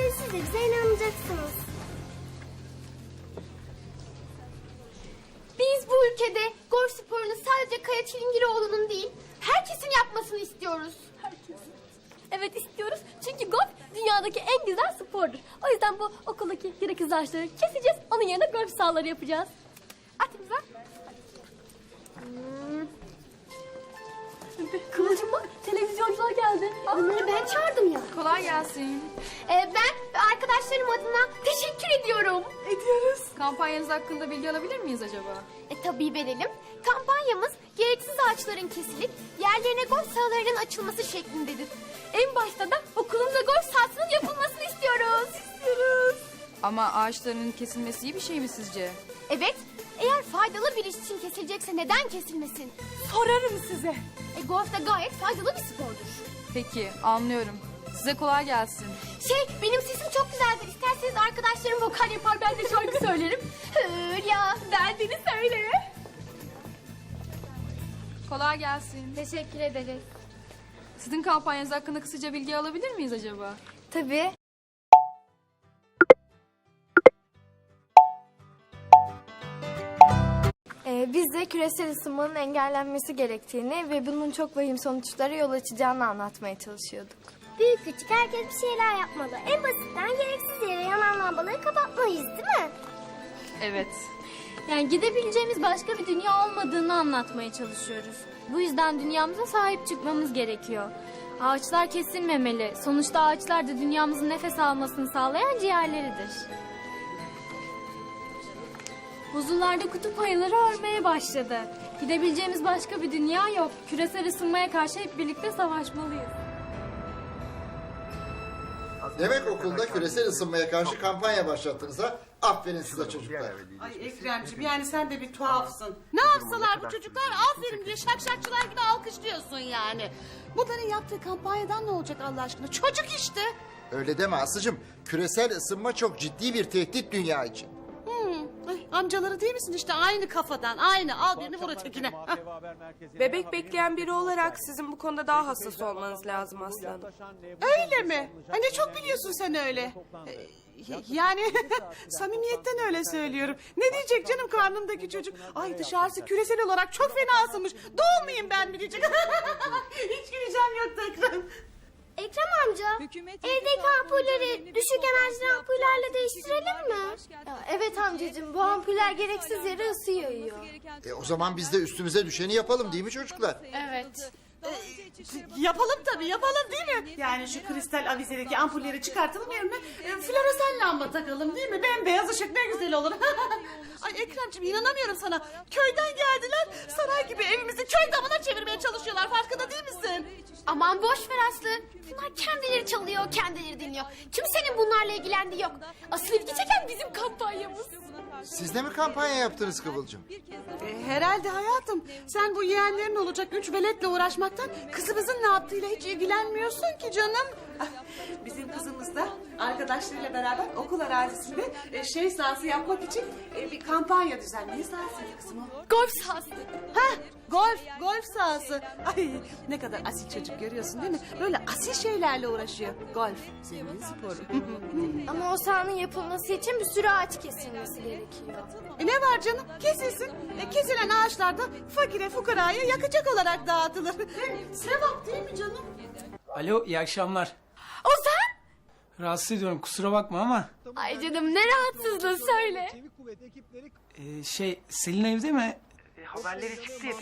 görseniz siz de bize inanacaksınız. Biz bu ülkede golf sporunu sadece Kaya Çilingiroğlu'nun değil, herkesin yapmasını istiyoruz. Evet istiyoruz çünkü golf dünyadaki en güzel spordur. O yüzden bu okuldaki gereksiz ağaçları keseceğiz. Onun yerine golf sahaları yapacağız. At imza. Kıvılcım bak televizyoncular geldi. Onları ben çağırdım. Kolay gelsin. Ee, ben ve arkadaşlarım adına teşekkür ediyorum. Ediyoruz. Kampanyanız hakkında bilgi alabilir miyiz acaba? E tabii verelim. Kampanyamız gereksiz ağaçların kesilip yerlerine golf sahalarının açılması şeklindedir. En başta da okulumuzda golf sahasının yapılmasını istiyoruz. İstiyoruz. Ama ağaçların kesilmesi iyi bir şey mi sizce? Evet, eğer faydalı bir iş için kesilecekse neden kesilmesin? Sorarım size. E golf de gayet faydalı bir spordur. Peki anlıyorum. Size kolay gelsin. Şey, benim sesim çok güzeldir. İsterseniz arkadaşlarım vokal yapar, ben de şarkı söylerim. Hülya, derdini söyle. Kolay gelsin. Teşekkür ederiz. Sizin kampanyanız hakkında kısaca bilgi alabilir miyiz acaba? Tabii. Ee, biz de küresel ısınmanın engellenmesi gerektiğini ve bunun çok vahim sonuçlara yol açacağını anlatmaya çalışıyorduk. Büyük küçük herkes bir şeyler yapmalı. En basitten gereksiz yere yanan lambaları kapatmalıyız değil mi? Evet. Yani gidebileceğimiz başka bir dünya olmadığını anlatmaya çalışıyoruz. Bu yüzden dünyamıza sahip çıkmamız gerekiyor. Ağaçlar kesilmemeli. Sonuçta ağaçlar da dünyamızın nefes almasını sağlayan ciğerleridir. Buzullarda kutup ayıları örmeye başladı. Gidebileceğimiz başka bir dünya yok. Küresel ısınmaya karşı hep birlikte savaşmalıyız. Demek okulda küresel ısınmaya karşı kampanya başlattınız ha? Aferin size çocuklar. Ay Ekremciğim yani sen de bir tuhafsın. Ne yapsalar bu çocuklar aferin diye şakşakçılar gibi alkışlıyorsun yani. Bunların yaptığı kampanyadan ne olacak Allah aşkına? Çocuk işte. Öyle deme Aslı'cım. Küresel ısınma çok ciddi bir tehdit dünya için. Amcaları değil misin işte aynı kafadan aynı al birini vur ötekine. Bebek bekleyen biri olarak sizin bu konuda daha hassas olmanız lazım aslanım. Öyle mi? Ay ne çok biliyorsun sen öyle. Ee, yani samimiyetten öyle söylüyorum. Ne diyecek canım karnımdaki çocuk? Ay dışarısı küresel olarak çok fena ısınmış. Doğmayayım ben mi diyecek? Hiç güleceğim yoktu Ekrem. Amca, evdeki ampulleri düşük enerjili ampullerle değiştirelim mi? evet amcacığım bu ampuller gereksiz yere ısı yayıyor. E o zaman biz de üstümüze düşeni yapalım değil mi çocuklar? Evet. Yapalım tabii yapalım değil mi? Yani şu kristal avizedeki ampulleri çıkartalım yerine e, floresan lamba takalım değil mi? Bembeyaz ışık ne güzel olur. Ay Ekremciğim inanamıyorum sana. Köyden geldiler saray gibi evimizi köy damına çevirmeye çalışıyorlar farkında değil misin? Aman boş ver Aslı. Bunlar çalıyor, kendileri dinliyor. Kimsenin bunlarla ilgilendiği yok. Asıl ilgi çeken bizim kampanyamız. Siz de mi kampanya yaptınız Kıvılcım? E, herhalde hayatım. Sen bu yeğenlerin olacak üç veletle uğraşmaktan kızımızın ne yaptığıyla hiç ilgilenmiyorsun ki canım. Arkadaşlarıyla beraber okul arazisinde e, şey sahası yapmak için e, bir kampanya düzenliyor. Ne sahasıydı kızım o? Golf sahası. Ha, golf, golf sahası. Ay ne kadar asil çocuk görüyorsun değil mi? Böyle asil şeylerle uğraşıyor. Golf, sevgili sporu. Ama o sahanın yapılması için bir sürü ağaç kesilmesi gerekiyor. e ne var canım? Kesilsin. E, kesilen ağaçlar da fakire fukaraya yakacak olarak dağıtılır. Sevap değil mi canım? Alo, iyi akşamlar. Ozan! Rahatsız ediyorum, kusura bakma ama... Ay canım ne rahatsızlığı söyle. e, şey, Selin evde mi? haberleri çıktı ya